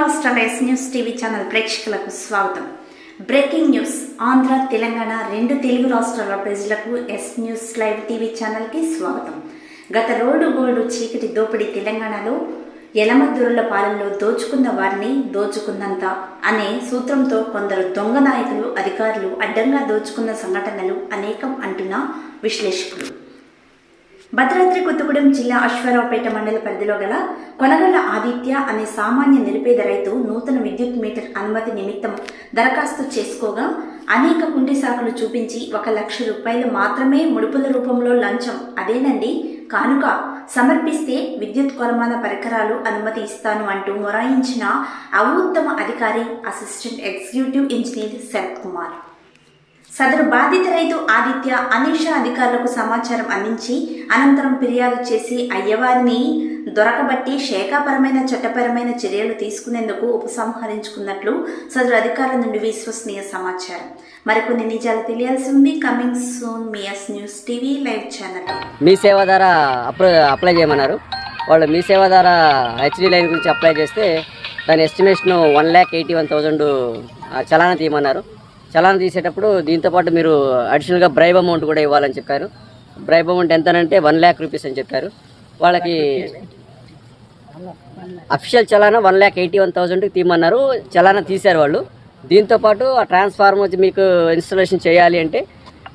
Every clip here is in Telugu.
రాష్ట్రాల ఎస్ న్యూస్ టీవీ ఛానల్ ప్రేక్షకులకు స్వాగతం. బ్రేకింగ్ న్యూస్ ఆంధ్ర తెలంగాణ రెండు తెలుగు రాష్ట్రాల ప్రజలకు ఎస్ న్యూస్ లైవ్ టీవీ ఛానల్కి స్వాగతం. గత రోడ్డు గోడు చీకటి దోపిడీ తెలంగాణలో ఎలమద్దురుల పాలనలో దోచుకున్న వారిని దోచుకున్నంత అనే సూత్రంతో కొందరు దొంగ నాయకులు అధికారులు అడ్డంగా దోచుకున్న సంఘటనలు అనేకం అంటున్న విశ్లేషకులు. భద్రాద్రి కొత్తగూడెం జిల్లా అశ్వారావుపేట మండల పరిధిలో గల కొనగల ఆదిత్య అనే సామాన్య నిరుపేద రైతు నూతన విద్యుత్ మీటర్ అనుమతి నిమిత్తం దరఖాస్తు చేసుకోగా అనేక కుంటి సాకులు చూపించి ఒక లక్ష రూపాయలు మాత్రమే ముడుపుల రూపంలో లంచం. అదేనండి? కానుక సమర్పిస్తే విద్యుత్ కొలమాన పరికరాలు అనుమతి ఇస్తాను అంటూ మొరాయించిన అవుత్తమ అధికారి assistant executive engineer Sharath Kumar సదరు బాధిత రైతు ఆదిత్య అనీష అధికారులకు సమాచారం అందించి అనంతరం ఫిర్యాదు చేసి అయ్యవారిని దొరకబట్టి శాఖాపరమైన చట్టపరమైన చర్యలు తీసుకునేందుకు ఉపసంహరించుకున్నట్లు సదరు అధికారుల నుండి విశ్వసనీయ సమాచారం. మరికొన్ని నిజాలు తెలియాల్సి ఉంది. కమింగ్ సూన్ మియస్ న్యూస్ టీవీ లైవ్ ఛానల్ మీ సేవ ద్వారా అప్లై అప్లై చేయమన్నారు. వాళ్ళు మీ సేవ ద్వారా హెచ్డి లైన్ గురించి అప్లై చేస్తే దాని estimation one lakh eighty one thousand చలానా తీయమన్నారు. చలాన్ తీసేటప్పుడు దీంతోపాటు మీరు అడిషనల్గా బ్రైబ్ అమౌంట్ కూడా ఇవ్వాలని చెప్పారు. బ్రైబ్ అమౌంట్ ఎంతనంటే వన్ ల్యాక్ రూపీస్ అని చెప్పారు. వాళ్ళకి అఫిషియల్ చలానా వన్ ల్యాక్ ఎయిటీ వన్ థౌజండ్కి తీయమన్నారు చలానా తీశారు వాళ్ళు. దీంతోపాటు ఆ ట్రాన్స్ఫార్మర్ వచ్చి మీకు ఇన్స్టాలేషన్ చేయాలి అంటే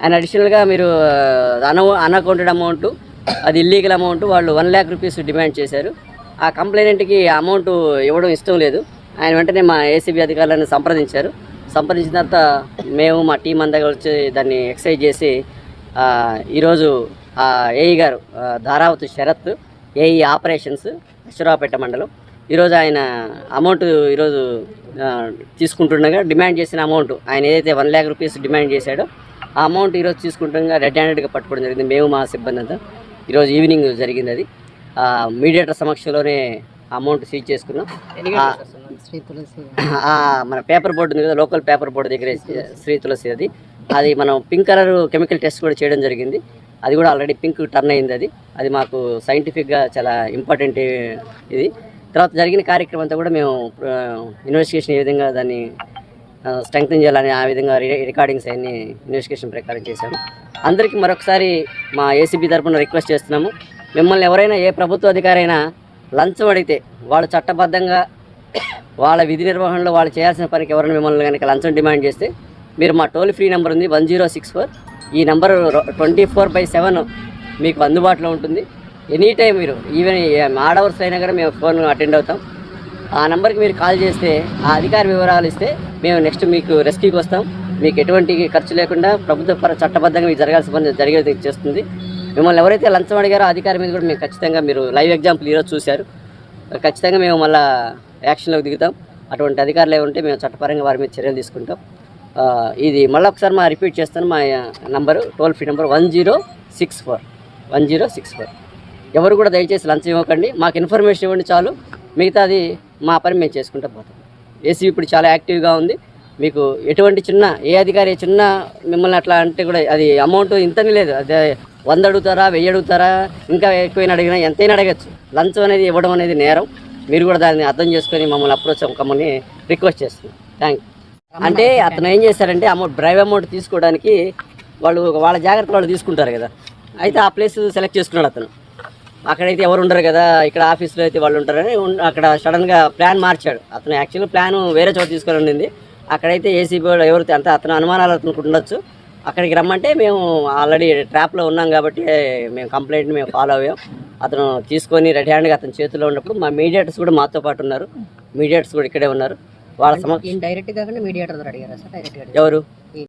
అండ్ అడిషనల్గా మీరు uh, అన అన్అకౌంటెడ్ అమౌంట్ అది ఇల్లీగల్ అమౌంట్ వాళ్ళు వన్ ల్యాక్ రూపీస్ డిమాండ్ చేశారు. ఆ కంప్లైనెంట్కి అమౌంట్ ఇవ్వడం ఇష్టం లేదు. ఆయన వెంటనే మా ఏసీబీ అధికారులను సంప్రదించారు. సంప్రదించిన తర్వాత మేము మా టీం అంతా వచ్చి దాన్ని ఎక్సైజ్ చేసి ఈరోజు ఏఈ గారు ధారావతి శరత్ ఏఈ ఆపరేషన్స్ అశ్వరావుపేట మండలం. ఈరోజు ఆయన అమౌంట్ ఈరోజు తీసుకుంటుండగా డిమాండ్ చేసిన అమౌంట్ ఆయన ఏదైతే వన్ ల్యాక్ రూపీస్ డిమాండ్ చేశాడో ఆ అమౌంట్ ఈరోజు తీసుకుంటుండగా రెడ్ హ్యాండెడ్గా పట్టుకోవడం జరిగింది. మేము మా సిబ్బంది అంతా. ఈరోజు ఈవినింగ్ జరిగింది అది. మీడియేటర్ సమక్షంలోనే అమౌంట్ సీజ్ చేసుకున్నాం. మన పేపర్ బోర్డు ఉంది కదా లోకల్ పేపర్ బోర్డు దగ్గర శ్రీ తులసి. అది. అది మనం పింక్ కలర్ కెమికల్ టెస్ట్ కూడా చేయడం జరిగింది. అది కూడా ఆల్రెడీ పింక్ టర్న్ అయింది అది. అది మాకు సైంటిఫిక్గా చాలా ఇంపార్టెంట్ ఇది. తర్వాత జరిగిన కార్యక్రమం అంతా కూడా మేము ఇన్వెస్టిగేషన్ ఏ విధంగా దాన్ని స్ట్రెంగ్తన్ చేయాలని ఆ విధంగా రికార్డింగ్స్ అన్ని ఇన్వెస్టిగేషన్ ప్రకారం చేశాము. అందరికీ మరొకసారి మా ఏసీబీ తరపున రిక్వెస్ట్ చేస్తున్నాము. మిమ్మల్ని ఎవరైనా ఏ ప్రభుత్వ అధికారి అయినా లంచం అడిగితే వాళ్ళు చట్టబద్ధంగా వాళ్ళ విధి నిర్వహణలో వాళ్ళు చేయాల్సిన పనికి ఎవరైనా మిమ్మల్ని కనుక లంచం డిమాండ్ చేస్తే మీరు మా టోల్ ఫ్రీ నెంబర్ ఉంది వన్ జీరో సిక్స్ ఫోర్. ఈ number twenty four by seven మీకు అందుబాటులో ఉంటుంది. ఎనీ టైం మీరు ఈవెన్ ఆడ్ అవర్స్ అయినా కూడా మేము ఫోన్ అటెండ్ అవుతాం. ఆ నెంబర్కి మీరు కాల్ చేస్తే ఆ అధికారి వివరాలు ఇస్తే మేము నెక్స్ట్ మీకు రెస్క్యూకి వస్తాం. మీకు ఎటువంటి ఖర్చు లేకుండా ప్రభుత్వ పర చట్టబద్ధంగా మీకు జరగాల్సిన పని జరిగేది చేస్తుంది. మిమ్మల్ని ఎవరైతే లంచం అడిగారో అధికారి మీద కూడా మేము ఖచ్చితంగా మీరు లైవ్ ఎగ్జాంపుల్ ఈరోజు చూశారు. ఖచ్చితంగా మేము మళ్ళీ యాక్షన్లోకి దిగుతాం. అటువంటి అధికారులు ఉంటే మేము చట్టపరంగా వారి మీద చర్యలు తీసుకుంటాం. ఇది మళ్ళీ ఒకసారి మా రిపీట్ చేస్తాను. మా number toll free number one zero six four. One zero six four. ఎవరు కూడా దయచేసి లంచం ఇవ్వకండి. మాకు ఇన్ఫర్మేషన్ ఇవ్వండి చాలు. మిగతాది మా పని మేము చేసుకుంటూ పోతాం. ఏసీ ఇప్పుడు చాలా యాక్టివ్గా ఉంది. మీకు ఎటువంటి చిన్న ఏ అధికారి చిన్న మిమ్మల్ని అట్లా అంటే కూడా అది అమౌంట్ ఇంతని లేదు. అదే వంద అడుగుతారా వెయ్యి అడుగుతారా ఇంకా ఎక్కువైనా అడిగినా ఎంతైనా అడగచ్చు. లంచం అనేది ఇవ్వడం అనేది నేరం. మీరు కూడా దాన్ని అర్థం చేసుకొని మమ్మల్ని అప్రోచ్ అవ్వకమని రిక్వెస్ట్ చేస్తున్నాం థ్యాంక్ అంటే అతను ఏం చేశారంటే అమౌంట్ డ్రైవ్ అమౌంట్ తీసుకోవడానికి వాళ్ళు వాళ్ళ జాగ్రత్త వాళ్ళు తీసుకుంటారు కదా. అయితే ఆ ప్లేస్ సెలెక్ట్ చేసుకున్నాడు అతను. అక్కడైతే ఎవరు ఉండరు కదా ఇక్కడ ఆఫీస్లో అయితే వాళ్ళు ఉంటారని అక్కడ సడన్గా ప్లాన్ మార్చాడు. అతను యాక్చువల్గా ప్లాన్ వేరే చోట తీసుకొని ఉండింది. అక్కడైతే ఏసీబీ వాళ్ళు ఎవరు అంటే అతను అనుమానాలు అతనికి ఉండొచ్చు. అక్కడికి రమ్మంటే మేము ఆల్రెడీ ట్రాప్లో ఉన్నాం కాబట్టి మేము కంప్లైంట్ మేము ఫాలో అయ్యాం. అతను తీసుకొని రెడీ హ్యాండ్గా అతని చేతిలో ఉన్నప్పుడు మా మీడియేటర్స్ కూడా మాతో పాటు ఉన్నారు. మీడియేటర్స్ కూడా ఇక్కడే ఉన్నారు. వాళ్ళ సమక్ష డైరెక్ట్ కాకుండా మీడియేటర్ ఎవరు?